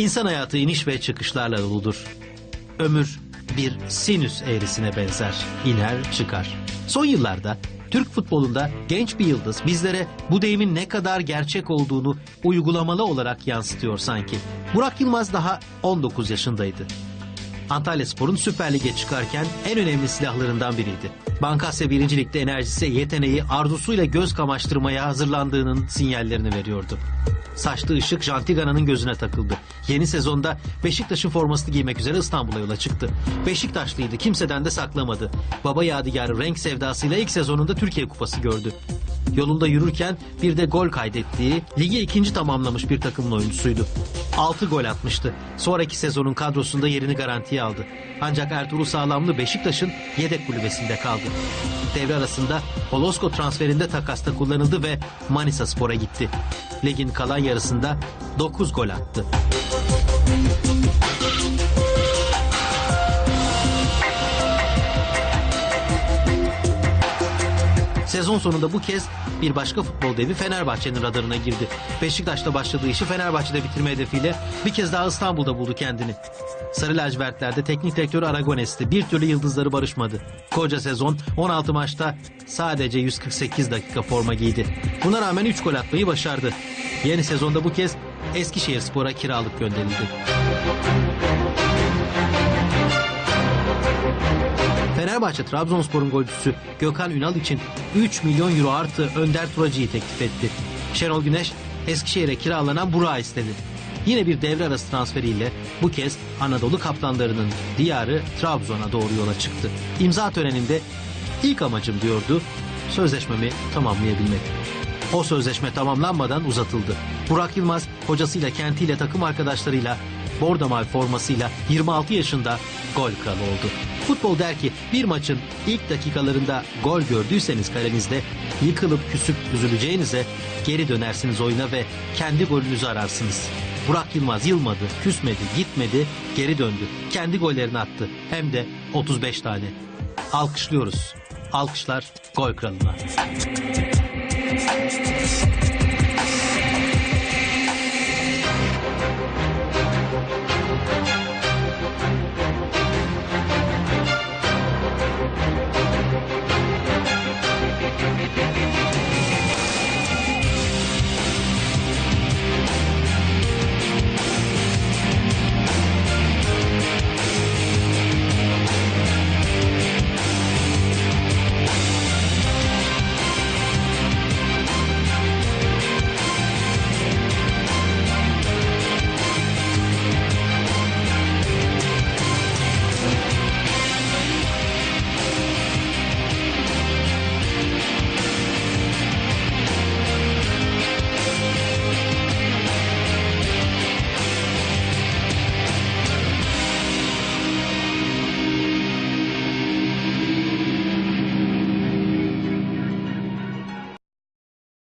İnsan hayatı iniş ve çıkışlarla doludur. Ömür bir sinüs eğrisine benzer. İner çıkar. Son yıllarda Türk futbolunda genç bir yıldız bizlere bu deyimin ne kadar gerçek olduğunu uygulamalı olarak yansıtıyor sanki. Burak Yılmaz daha 19 yaşındaydı. Antalya Spor'un Süper Lig'e çıkarken en önemli silahlarından biriydi. Bankasya 1. Lig'de enerjisi, yeteneği, arzusuyla göz kamaştırmaya hazırlandığının sinyallerini veriyordu. Saçlı ışık Jantigana'nın gözüne takıldı. Yeni sezonda Beşiktaş'ın formasını giymek üzere İstanbul'a yola çıktı. Beşiktaşlıydı, kimseden de saklamadı. Baba yadigarı renk sevdasıyla ilk sezonunda Türkiye Kupası gördü. Yolunda yürürken bir de gol kaydettiği, ligi ikinci tamamlamış bir takımın oyuncusuydu. 6 gol atmıştı. Sonraki sezonun kadrosunda yerini garantiye aldı. Ancak Ertuğrul Sağlamlı Beşiktaş'ın yedek kulübesinde kaldı. Devre arasında Holosko transferinde takasta kullanıldı ve Manisa Spor'a gitti. Ligin kalan yarısında 9 gol attı. Sezon sonunda bu kez bir başka futbol devi Fenerbahçe'nin radarına girdi. Beşiktaş'ta başladığı işi Fenerbahçe'de bitirme hedefiyle bir kez daha İstanbul'da buldu kendini. Sarı lacivertlerde teknik direktör Aragones'ti. Bir türlü yıldızları barışmadı. Koca sezon 16 maçta sadece 148 dakika forma giydi. Buna rağmen 3 gol atmayı başardı. Yeni sezonda bu kez Eskişehir Spor'a kiralık gönderildi. Fenerbahçe Trabzonspor'un golcüsü Gökhan Ünal için 3 milyon euro artı Önder Turacı'yı teklif etti. Şenol Güneş Eskişehir'e kiralanan Burak'ı istedi. Yine bir devre arası transferiyle bu kez Anadolu kaptanlarının diyarı Trabzon'a doğru yola çıktı. İmza töreninde ilk amacım diyordu sözleşmemi tamamlayabilmek. O sözleşme tamamlanmadan uzatıldı. Burak Yılmaz hocasıyla kentiyle takım arkadaşlarıyla Bordo Mavi formasıyla 26 yaşında gol kralı oldu. Futbol der ki bir maçın ilk dakikalarında gol gördüyseniz kalenizde yıkılıp küsüp üzüleceğinize geri dönersiniz oyuna ve kendi golünüzü ararsınız. Burak Yılmaz yılmadı, küsmedi, gitmedi, geri döndü. Kendi gollerini attı. Hem de 35 tane. Alkışlıyoruz. Alkışlar gol kralına.